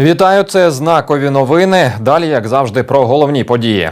Вітаю, це знакові новини. Далі, як завжди, про головні події.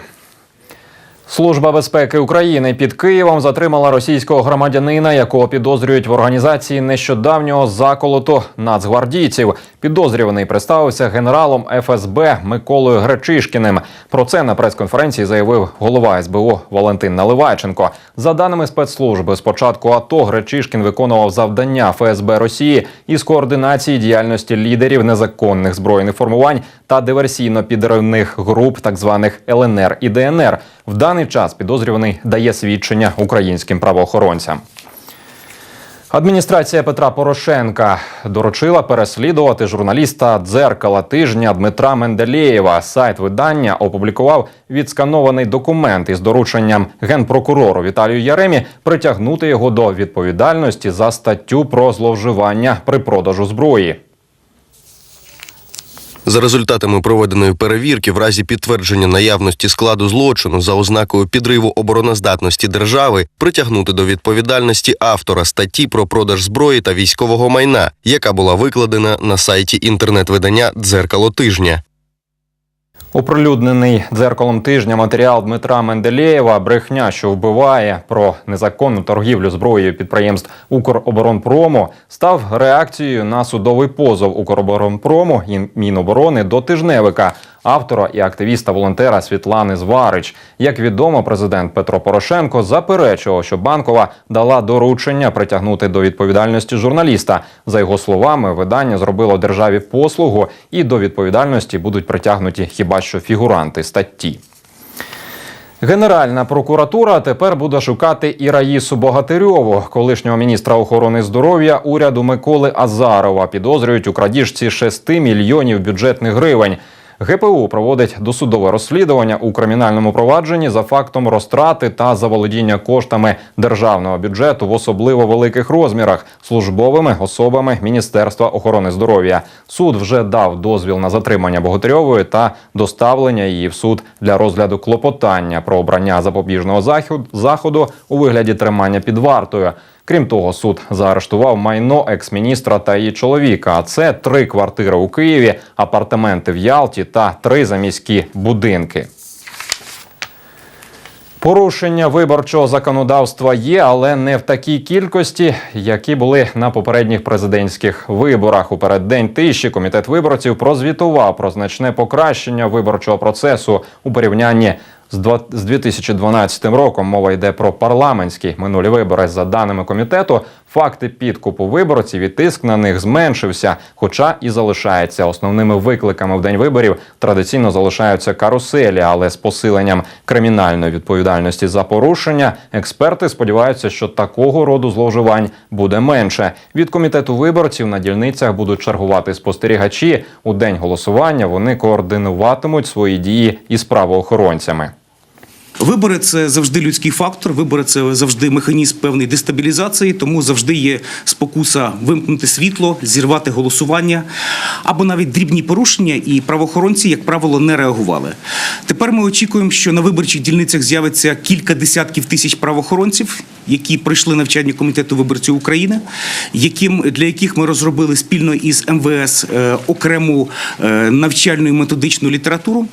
Служба безпеки України під Києвом затримала російського громадянина, якого підозрюють в організації нещодавнього заколоту нацгвардійців. Підозрюваний представився генералом ФСБ Миколою Гречишкіним. Про це на прес-конференції заявив голова СБУ Валентин Наливайченко. За даними спецслужби, з початку АТО Гречишкін виконував завдання ФСБ Росії із координації діяльності лідерів незаконних збройних формувань та диверсійно-підривних груп, так званих ЛНР і ДНР. В даний час підозрюваний дає свідчення українським правоохоронцям. Адміністрація Петра Порошенка доручила переслідувати журналіста дзеркала тижня Дмитра Менделєєва. Сайт видання опублікував відсканований документ із дорученням генпрокурору Віталію Яремі притягнути його до відповідальності за статтю про зловживання при продажу зброї. За результатами проведеної перевірки, в разі підтвердження наявності складу злочину за ознакою підриву обороноздатності держави, притягнути до відповідальності автора статті про продаж зброї та військового майна, яка була викладена на сайті інтернет-видання Дзеркало тижня. Оприлюднений дзеркалом тижня матеріал Дмитра Менделєєва. «Брехня, що вбиває» про незаконну торгівлю зброєю підприємств Укроборонпрому став реакцією на судовий позов Укроборонпрому і Міноборони до тижневика, автора і активіста-волонтера Світлани Зварич. Як відомо, президент Петро Порошенко заперечував, що банкова дала доручення притягнути до відповідальності журналіста. За його словами, видання зробило державі послугу, і до відповідальності будуть притягнуті хіба що фігуранти статті. Генеральна прокуратура тепер буде шукати і Раїсу Богатирьову, колишнього міністра охорони здоров'я уряду Миколи Азарова. Підозрюють у крадіжці 6 мільйонів бюджетних гривень. ГПУ проводить досудове розслідування у кримінальному провадженні за фактом розтрати та заволодіння коштами державного бюджету в особливо великих розмірах службовими особами Міністерства охорони здоров'я. Суд вже дав дозвіл на затримання Богатирьової та доставлення її в суд для розгляду клопотання про обрання запобіжного заходу у вигляді тримання під вартою. Крім того, суд заарештував майно екс-міністра та її чоловіка. А це три квартири у Києві, апартаменти в Ялті та три заміські будинки. Порушення виборчого законодавства є, але не в такій кількості, які були на попередніх президентських виборах. У переддень тиші комітет виборців прозвітував про значне покращення виборчого процесу у порівнянні з два- з 2012 роком. Мова йде про парламентські минулі вибори. За даними комітету, факти підкупу виборців і тиск на них зменшився, хоча і залишається основними викликами в день виборів. Традиційно залишаються каруселі, але з посиленням кримінальної відповідальності за порушення експерти сподіваються, що такого роду зловживань буде менше. Від комітету виборців на дільницях будуть чергувати спостерігачі. У день голосування вони координуватимуть свої дії із правоохоронцями. Вибори це завжди людський фактор. Вибори це завжди механізм певної дестабілізації, тому завжди є спокуса вимкнути світло, зірвати голосування або навіть дрібні порушення, і правоохоронці, як правило, не реагували. Тепер ми очікуємо, що на виборчих дільницях з'явиться кілька десятків тисяч правоохоронців, які пройшли навчання комітету виборців України, яким для яких ми розробили спільно із МВС е, окрему е, навчальну і методичну літературу.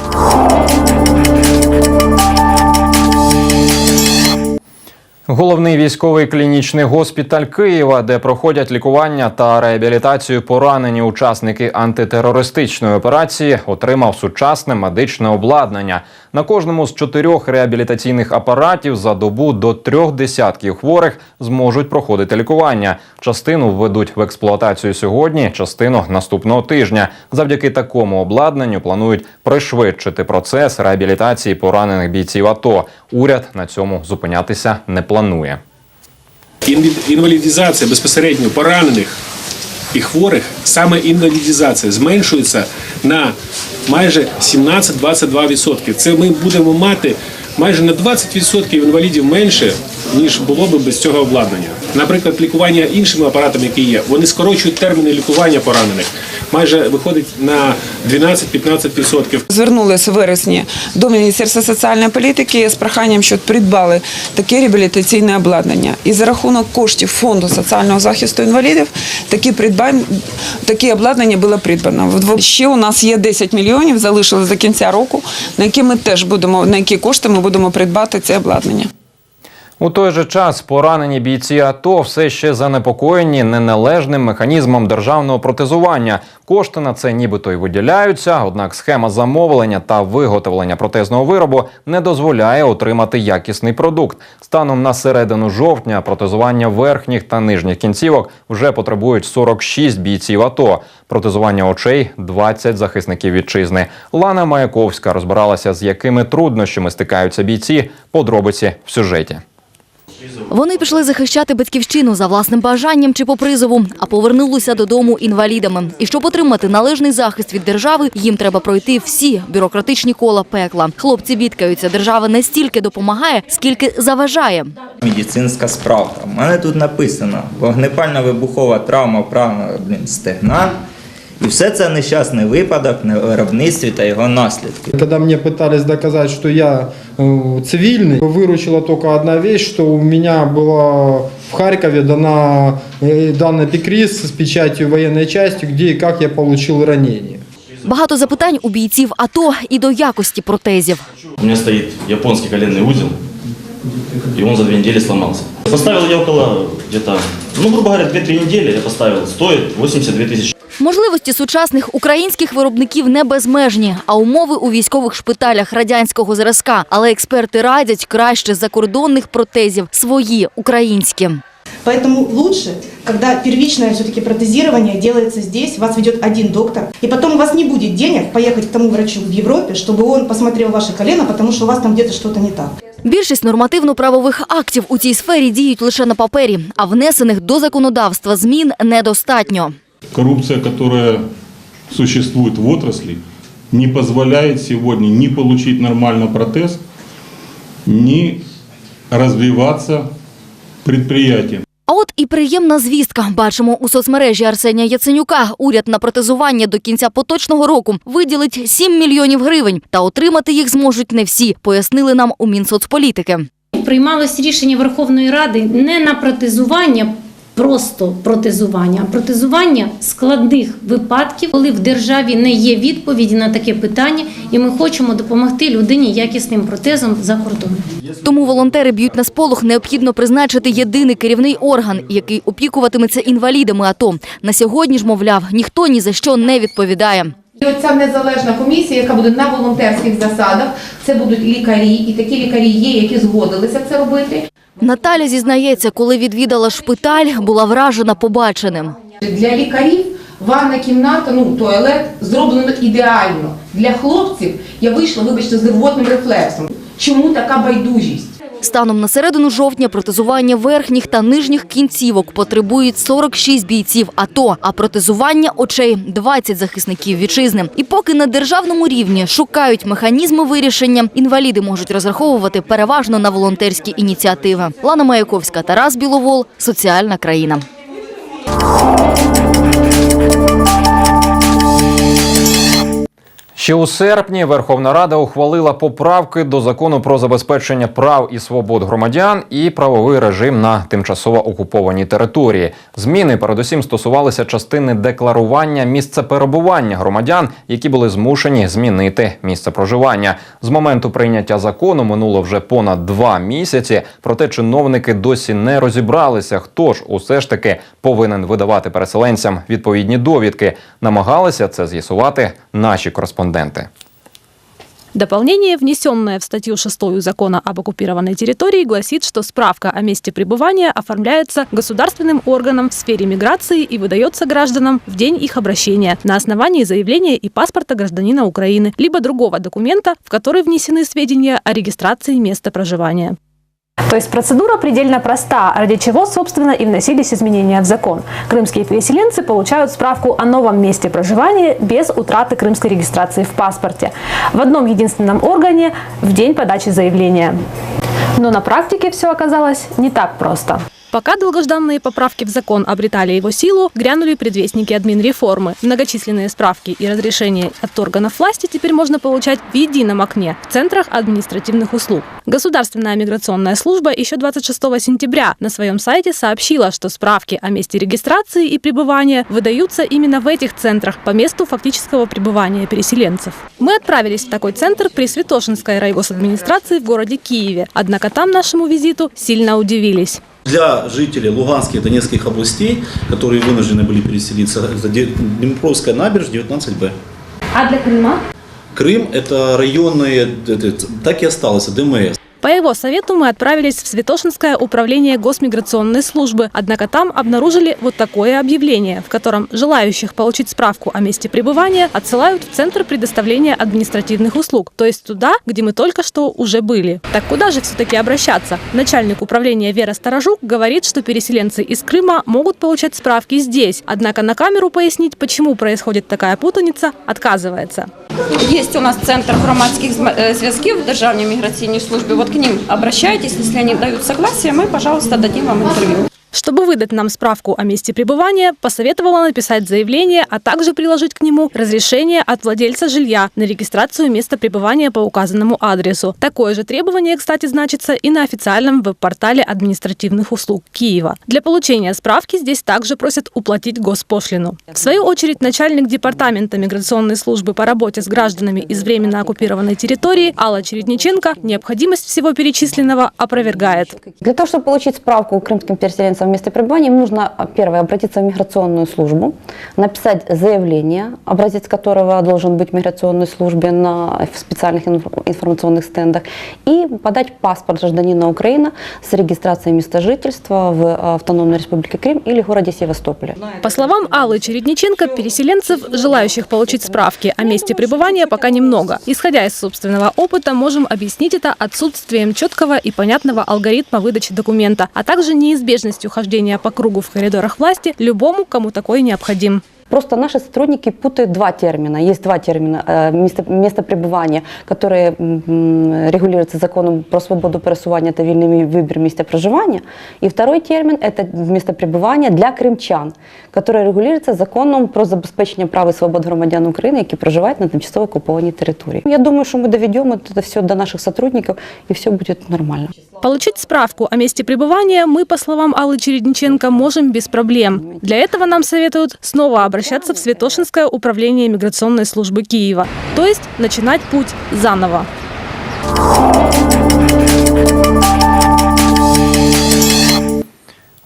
Головний військовий клінічний госпіталь Києва, де проходять лікування та реабілітацію поранені учасники антитерористичної операції, отримав сучасне медичне обладнання. На кожному з чотирьох реабілітаційних апаратів за добу до трьох десятків хворих зможуть проходити лікування. Частину введуть в експлуатацію сьогодні, частину наступного тижня. Завдяки такому обладнанню планують пришвидшити процес реабілітації поранених бійців АТО. Уряд на цьому зупинятися не планує. Інвалідизація безпосередньо поранених і хворих, саме інвалідізація зменшується на майже 17-22%. Це ми будемо мати майже на 20% інвалідів менше, ніж було би без цього обладнання. Наприклад, лікування іншими апаратами, які є, вони скорочують терміни лікування поранених. Майже виходить на 12-15%. Звернулися в вересні до Міністерства соціальної політики з проханням, щоб придбали таке реабілітаційне обладнання. І за рахунок коштів фонду соціального захисту інвалідів такі придбань, таке обладнання було придбано. Ще у нас є 10 мільйонів, залишилось до кінця року, на які ми теж будемо на які кошти ми будемо придбати це обладнання. У той же час поранені бійці АТО все ще занепокоєні неналежним механізмом державного протезування. Кошти на це нібито й виділяються, однак схема замовлення та виготовлення протезного виробу не дозволяє отримати якісний продукт. Станом на середину жовтня протезування верхніх та нижніх кінцівок вже потребують 46 бійців АТО. Протезування очей 20 захисників вітчизни. Лана Маяковська розбиралася, з якими труднощами стикаються бійці. Подробиці в сюжеті. Вони пішли захищати батьківщину за власним бажанням чи по призову, а повернулися додому інвалідами. І щоб отримати належний захист від держави, їм треба пройти всі бюрократичні кола пекла. Хлопці бідкаються, держава не стільки допомагає, скільки заважає. Медицинська справка. У мене тут написано вогнепальна вибухова травма правого блін, стегна. І все це нещасний випадок на виробництві та його наслідки. Когда мне пытались доказать, что я э, цивильный, выручила только одна вещь, что у меня была в Харькове дана э, данный пикрис с печатью военной части, где и как я получил ранение. Багато запитань у бійців АТО і до якості протезів. У меня стоит японский коленный узел, и он за две недели сломался. Поставил я около где-то, ну, грубо говоря, 2-3 недели я поставил. Стоит 82 тысячи. Можливості сучасних українських виробників не безмежні, а умови у військових шпиталях радянського зразка. Але експерти радять краще закордонних протезів свої українські. Поэтому лучше, когда первичное все-таки протезирование делается здесь, вас ведет один доктор, и потом у вас не будет денег поехать к тому врачу в Европе, чтобы он посмотрел ваше колено, потому что у вас там где-то что-то не так. Більшість нормативно-правових актів у цій сфері діють лише на папері, а внесених до законодавства змін недостатньо. Коррупция, которая существует в отрасли, не позволяет сегодня ни получить нормально протез, ни развиваться предприятиям. А от і приємна звістка. Бачимо у соцмережі Арсенія Яценюка. Уряд на протезування до кінця поточного року виділить 7 мільйонів гривень. Та отримати їх зможуть не всі, пояснили нам у Мінсоцполітики. Приймалось рішення Верховної Ради не на протезування, просто протезування, а протезування складних випадків, коли в державі не є відповіді на таке питання, і ми хочемо допомогти людині якісним протезом за кордоном. Тому волонтери б'ють на сполох. Необхідно призначити єдиний керівний орган, який опікуватиметься інвалідами. АТО. на сьогодні ж, мовляв, ніхто ні за що не відповідає. І оця незалежна комісія, яка буде на волонтерських засадах, це будуть лікарі, і такі лікарі є, які згодилися це робити. Наталя зізнається, коли відвідала шпиталь, була вражена побаченим. Для лікарів ванна кімната, ну туалет зроблено ідеально. Для хлопців я вийшла, вибачте, з рвотним рефлексом. Чому така байдужість? Станом на середину жовтня протезування верхніх та нижніх кінцівок потребують 46 бійців АТО, а протезування очей – 20 захисників вітчизни. І поки на державному рівні шукають механізми вирішення, інваліди можуть розраховувати переважно на волонтерські ініціативи. Лана Маяковська, Тарас Біловол, Соціальна країна. Ще у серпні Верховна Рада ухвалила поправки до закону про забезпечення прав і свобод громадян і правовий режим на тимчасово окупованій території. Зміни передусім стосувалися частини декларування місця перебування громадян, які були змушені змінити місце проживання. З моменту прийняття закону минуло вже понад два місяці. Проте чиновники досі не розібралися, хто ж усе ж таки повинен видавати переселенцям відповідні довідки. Намагалися це з'ясувати наші кореспонденти. Дополнение, внесенное в статью 6 закона об оккупированной территории, гласит, что справка о месте пребывания оформляется государственным органом в сфере миграции и выдается гражданам в день их обращения на основании заявления и паспорта гражданина Украины, либо другого документа, в который внесены сведения о регистрации места проживания. То есть процедура предельно проста, ради чего, собственно, и вносились изменения в закон. Крымские переселенцы получают справку о новом месте проживания без утраты крымской регистрации в паспорте. В одном единственном органе в день подачи заявления. Но на практике все оказалось не так просто. Пока долгожданные поправки в закон обретали его силу, грянули предвестники админреформы. Многочисленные справки и разрешения от органов власти теперь можно получать в едином окне в центрах административных услуг. Государственная миграционная служба еще 26 сентября на своем сайте сообщила, что справки о месте регистрации и пребывания выдаются именно в этих центрах по месту фактического пребывания переселенцев. Мы отправились в такой центр при Святошинской райгосадминистрации в городе Киеве. Однако там нашему визиту сильно удивились. Для жителей Луганской и Донецких областей, которые вынуждены были переселиться, это Де- Днепровская набережная 19Б. А для Крыма? Крым – это районные, это- так и осталось, ДМС. По его совету мы отправились в Святошинское управление госмиграционной службы. Однако там обнаружили вот такое объявление, в котором желающих получить справку о месте пребывания отсылают в Центр предоставления административных услуг, то есть туда, где мы только что уже были. Так куда же все-таки обращаться? Начальник управления Вера Сторожук говорит, что переселенцы из Крыма могут получать справки здесь. Однако на камеру пояснить, почему происходит такая путаница, отказывается. Есть у нас центр громадських зм- е, зв'язків в Державній міграційній службі. Вот к ним обращайтесь, если они дают согласие, мы, пожалуйста, дадим вам интервью. Чтобы выдать нам справку о месте пребывания, посоветовала написать заявление, а также приложить к нему разрешение от владельца жилья на регистрацию места пребывания по указанному адресу. Такое же требование, кстати, значится и на официальном веб-портале административных услуг Киева. Для получения справки здесь также просят уплатить госпошлину. В свою очередь, начальник департамента миграционной службы по работе с гражданами из временно оккупированной территории Алла Чередниченко необходимость всего перечисленного опровергает. Для того, чтобы получить справку крымским переселенцам о месте пребывания, им нужно, а, первое, обратиться в миграционную службу, написать заявление, образец которого должен быть в миграционной службе на в специальных инф- информационных стендах, и подать паспорт гражданина Украины с регистрацией места жительства в а, Автономной Республике Крым или городе Севастополе. По словам Аллы Чередниченко, переселенцев, желающих получить справки о месте пребывания, пока немного. Исходя из собственного опыта, можем объяснить это отсутствием четкого и понятного алгоритма выдачи документа, а также неизбежностью хождения по кругу в коридорах власти любому, кому такой необходим. Просто наши сотрудники путают два термина. Есть два термина. Э, Место, место пребывания, которое м, регулируется законом про свободу пересування та вільний вибір місця проживання. И второй термин – это место пребывания для крымчан, которое регулируется законом про забезпечення прав і свобод громадян України, які проживають на тимчасово окупованій території. Я думаю, что мы доведем это все до наших сотрудников, и все будет нормально. Получить справку о месте пребывания мы, по словам Аллы Чередниченко, можем без проблем. Для этого нам советуют снова обращаться в Святошинское управление миграционной службы Киева, то есть начинать путь заново.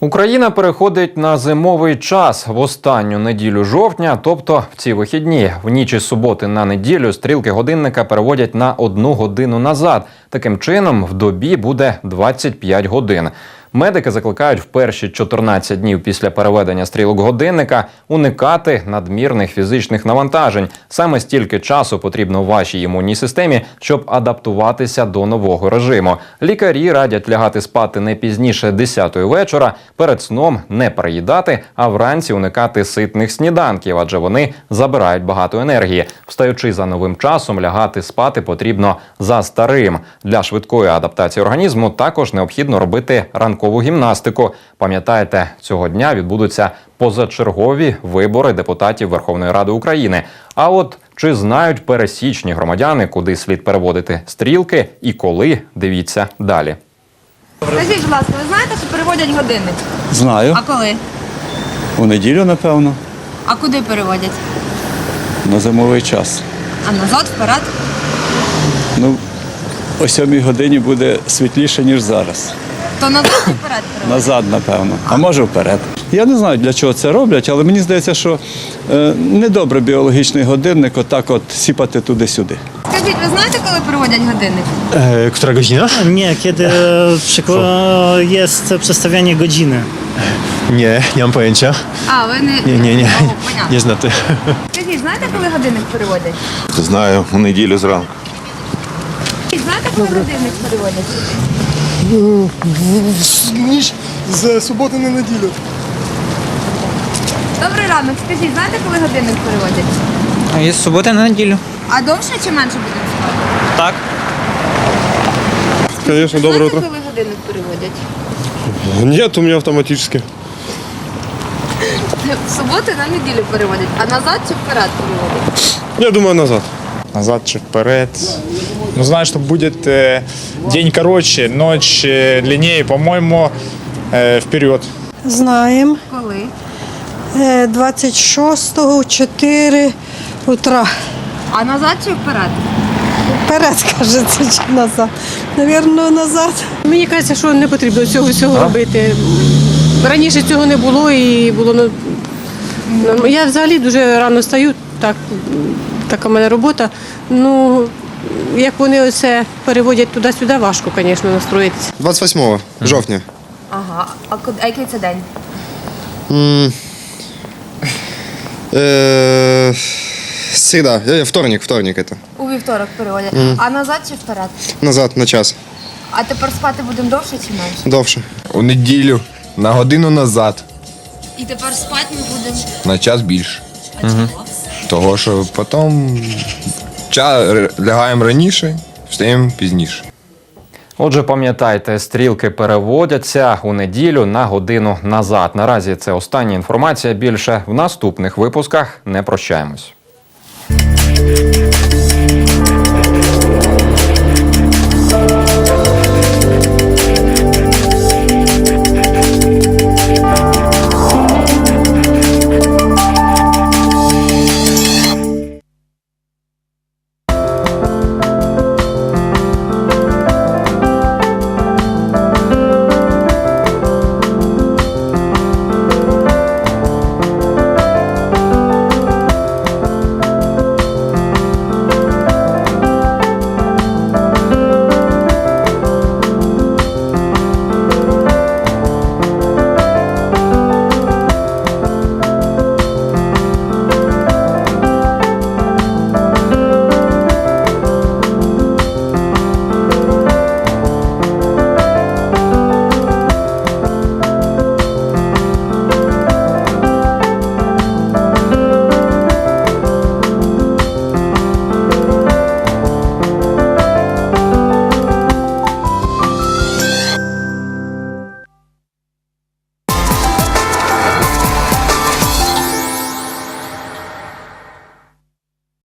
Україна переходить на зимовий час в останню неділю жовтня, тобто в ці вихідні. В ніч із суботи на неділю стрілки годинника переводять на одну годину назад. Таким чином, в добі буде 25 годин. Медики закликають в перші 14 днів після переведення стрілок годинника уникати надмірних фізичних навантажень. Саме стільки часу потрібно вашій імунній системі, щоб адаптуватися до нового режиму. Лікарі радять лягати спати не пізніше 10 вечора, перед сном не переїдати, а вранці уникати ситних сніданків, адже вони забирають багато енергії. Встаючи за новим часом, лягати спати потрібно за старим. Для швидкої адаптації організму також необхідно робити ранкову гімнастику. Пам'ятаєте, цього дня відбудуться позачергові вибори депутатів Верховної Ради України. А от чи знають пересічні громадяни, куди слід переводити стрілки і коли? Дивіться далі. Скажіть, будь ласка, ви знаєте, що переводять годинник? Знаю. А коли? У неділю, напевно, А куди переводять? на зимовий час. А назад, вперед? Ну, о сьомій годині буде світліше, ніж зараз. То назад чи вперед? Назад, напевно, а може вперед. Я не знаю, для чого це роблять, але мені здається, що е, недобре біологічний годинник отак от сіпати туди-сюди. Скажіть, ви знаєте, коли переводять годинник? E, która godzina? Nie, kiedy przyko- jest przestawianie godziny. Nie, nie mam pojęcia. А, ви не... Nie, nie, nie, О, понятно. nie. Скажіть, знаєте, коли годинник переводять? Знаю, у неділю зранку. Знаєте, коли годинник переводять? Ніч з суботи на неділю. Добрий ранок. Скажіть, знаєте, коли годинник переводять? Із суботи на неділю. А довше чи менше буде? Так. Конечно, доброе Знаєте, утро. коли годинник переводять? Нет, у меня автоматически. В суботи на неділю переводять, а назад чи вперед переводять? Я думаю, назад. Назад чи вперед. Ну, знаешь, что будет э, день короче, ночь э, длиннее, по-моему, э, вперед. Знаємо. Коли? Е, 26-го, 4 утра. А назад чи вперед? Вперед, кажеться, чи назад. Навірно, назад. Мені кажеться, що не потрібно цього всього робити. Раніше цього не було і було ну, ну, я взагалі дуже рано стаю, так, така в мене робота. Ну, як вони оце переводять туди-сюди, важко, звісно, настроїтися. 28 жовтня. Ага. А, куди- а який це день? М, э, Среда, Э, вторник, вторник это. У вівторок переводять. Мгм. А назад чи вперед? Назад на час. А тепер спати будемо довше чи менше? Довше. У неділю на годину назад, І тепер спати ми будемо. на час більше. Того, що потім ча- лягаємо раніше, встаємо пізніше. Отже, пам'ятайте, стрілки переводяться у неділю на годину назад. Наразі це остання інформація. Більше в наступних випусках не прощаємось.